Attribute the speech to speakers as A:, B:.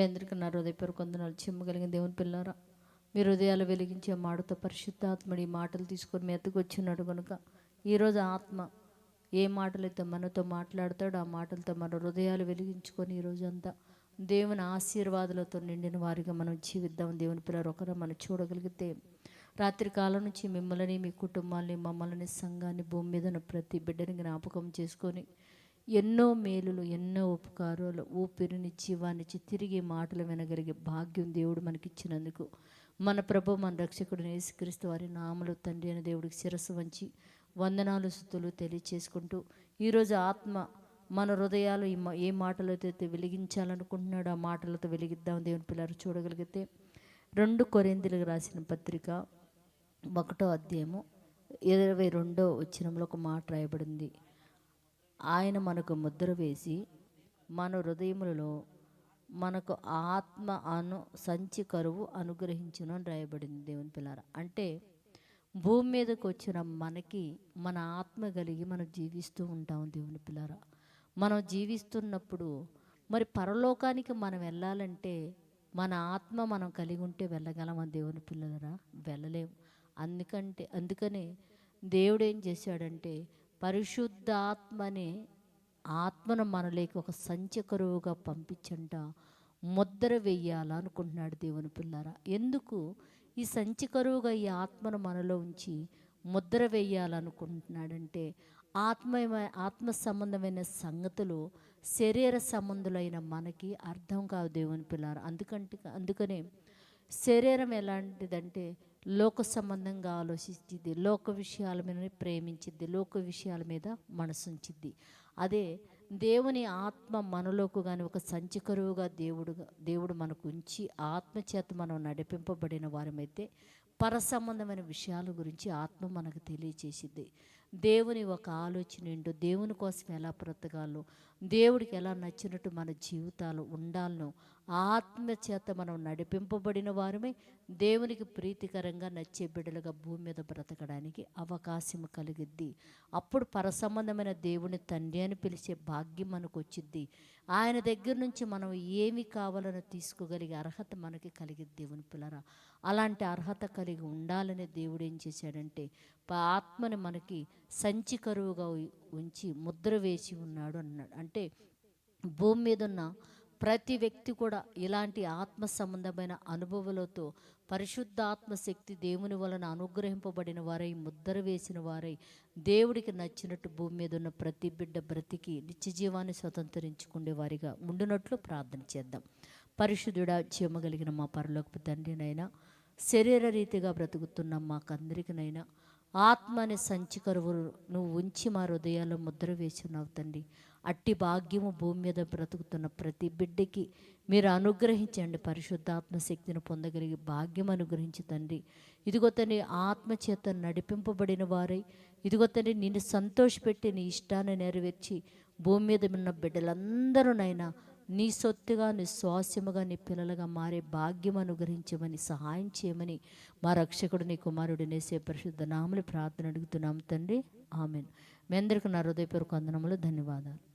A: మీ అందరికీ నా హృదయపూర్వక వందనాలు చెమ్మగలిగిన దేవుని పిల్లారా మీ హృదయాలు వెలిగించే మాటతో పరిశుద్ధాత్మడి ఈ మాటలు తీసుకొని మీ ఎత్తుకు వచ్చినాడు కనుక ఈరోజు ఆత్మ ఏ మాటలైతే మనతో మాట్లాడతాడో ఆ మాటలతో మన హృదయాలు వెలిగించుకొని ఈరోజు అంతా దేవుని ఆశీర్వాదాలతో నిండిన వారిగా మనం జీవిద్దాం. దేవుని పిల్లలు ఒకరు మనం చూడగలిగితే రాత్రి కాలం నుంచి మిమ్మల్ని మీ కుటుంబాన్ని మమ్మల్ని సంఘాన్ని భూమి మీద ప్రతి బిడ్డని జ్ఞాపకం చేసుకొని ఎన్నో మేలులు ఎన్నో ఉపకారాలు ఊపిరినిచ్చి వానిచ్చి తిరిగి మాటలు వినగలిగే భాగ్యం దేవుడు మనకిచ్చినందుకు. మన ప్రభు మన రక్షకుడు యేసుక్రీస్తు వారి నామలు తండ్రి అయిన దేవుడికి శిరస్సు వంచి వందనాలు స్థుతులు తెలియచేసుకుంటూ ఈరోజు ఆత్మ మన హృదయాలు ఈ మా- ఏ మాటలతో అయితే వెలిగించాలనుకుంటున్నాడో ఆ మాటలతో వెలిగిద్దాం దేవుని పిల్లలు చూడగలిగితే. రెండు కొరిందులకు రాసిన పత్రిక ఒకటో అధ్యాయము ఇరవై రెండో వచ్చినంలో ఒక మాట రాయబడింది. ఆయన మనకు ముద్ర వేసి మన హృదయములలో మనకు ఆత్మ అను సంచి కరువు అనుగ్రహించును అని రాయబడింది దేవుని పిల్లార. అంటే భూమి మీదకి వచ్చిన మనకి మన ఆత్మ కలిగి మనం జీవిస్తూ ఉంటాం దేవుని పిల్లార. మనం జీవిస్తున్నప్పుడు మరి పరలోకానికి మనం వెళ్ళాలంటే మన ఆత్మ మనం కలిగి ఉంటే వెళ్ళగలమా దేవుని పిల్లలరా? వెళ్ళలేము అందుకంటే అందుకనే దేవుడు ఏం చేశాడంటే పరిశుద్ధాత్మనే ఆత్మను మనలోకి ఒక సంచకరువుగా పంపించంట ముద్ర వెయ్యాలనుకుంటున్నాడు దేవుని పిల్లారా? ఎందుకు ఈ సంచికరువుగా ఈ ఆత్మను మనలో ఉంచి ముద్ర వేయాలనుకుంటున్నాడంటే ఆత్మ ఆత్మ సంబంధమైన సంగతులు శరీర సంబంధులైన మనకి అర్థం కావు దేవుని పిల్లారా. అందుకంటే అందుకనే శరీరం ఎలాంటిదంటే లోక సంబంధంగా ఆలోచించిద్ది లోక విషయాల మీద ప్రేమించిద్ది లోక విషయాల మీద మనసుంచిద్ది. అదే దేవుని ఆత్మ మనలోకి కానీ ఒక సంచికరువుగా దేవుడుగా దేవుడు మనకు ఉంచి ఆత్మ చేత మనం నడిపింపబడిన వారమైతే పర సంబంధమైన విషయాల గురించి ఆత్మ మనకు తెలియచేసింది దేవుని ఒక ఆలోచన ఏంటో దేవుని కోసం ఎలా బ్రతకాలో దేవుడికి ఎలా నచ్చినట్టు మన జీవితాలు ఉండాలనో ఆత్మ చేత మనం నడిపింపబడిన వారమే దేవునికి ప్రీతికరంగా నచ్చే బిడ్డలుగా భూమి మీద బ్రతకడానికి అవకాశం కలిగిద్ది. అప్పుడు పరసంబంధమైన దేవుని తండ్రి అని పిలిచే భాగ్యం మనకు వచ్చిద్ది ఆయన దగ్గర నుంచి మనం ఏమి కావాలని తీసుకోగలిగే అర్హత మనకి కలిగిద్ది దేవుని పిల్లరా. అలాంటి అర్హత కలిగి ఉండాలని దేవుడు ఏం చేశాడంటే ఆత్మని మనకి సంచి కరువుగా ఉంచి ముద్ర వేసి ఉన్నాడు అన్నాడు. అంటే భూమి మీద ఉన్న ప్రతి వ్యక్తి కూడా ఇలాంటి ఆత్మ సంబంధమైన అనుభవాలతో పరిశుద్ధ ఆత్మశక్తి దేవుని వలన అనుగ్రహింపబడిన వారై ముద్ర వేసిన వారై దేవుడికి నచ్చినట్టు భూమి మీద ఉన్న ప్రతి బిడ్డ బ్రతికి నిత్య జీవాన్ని స్వతంత్రించుకునే వారిగా ఉండినట్లు ప్రార్థన చేద్దాం. పరిశుద్ధుడా చేయగలిగిన మా పరలోకపు తండ్రినైనా శరీర రీతిగా బ్రతుకుతున్న మాకందరికినైనా ఆత్మ అనే సంచి కరువు నువ్వు ఉంచి మా హృదయాల్లో ముద్ర వేసున్నావు తండ్రి. అట్టి భాగ్యము భూమి మీద బ్రతుకుతున్న ప్రతి బిడ్డకి మీరు అనుగ్రహించండి. పరిశుద్ధాత్మ శక్తిని పొందగలిగే భాగ్యం అనుగ్రహించి తండ్రి. ఇదిగో తండ్రి ఆత్మ చేత నడిపింపబడిన వారై ఇదిగో తండ్రి నిన్ను సంతోషపెట్టి నీ ఇష్టాన్ని నెరవేర్చి భూమి మీద ఉన్న బిడ్డలందరూనైనా నీ సొత్తుగా నీ స్వాస్యముగా నీ పిల్లలుగా మారే భాగ్యం అనుగ్రహించమని సహాయం చేయమని మా రక్షకుడు నీ కుమారుడు నేసే పరిశుద్ధ నామలు ప్రార్థన అడుగుతున్నాం తండ్రి. ఆమెను. మీ అందరికీ నా హృదయపూర్వక వందనములు ధన్యవాదాలు.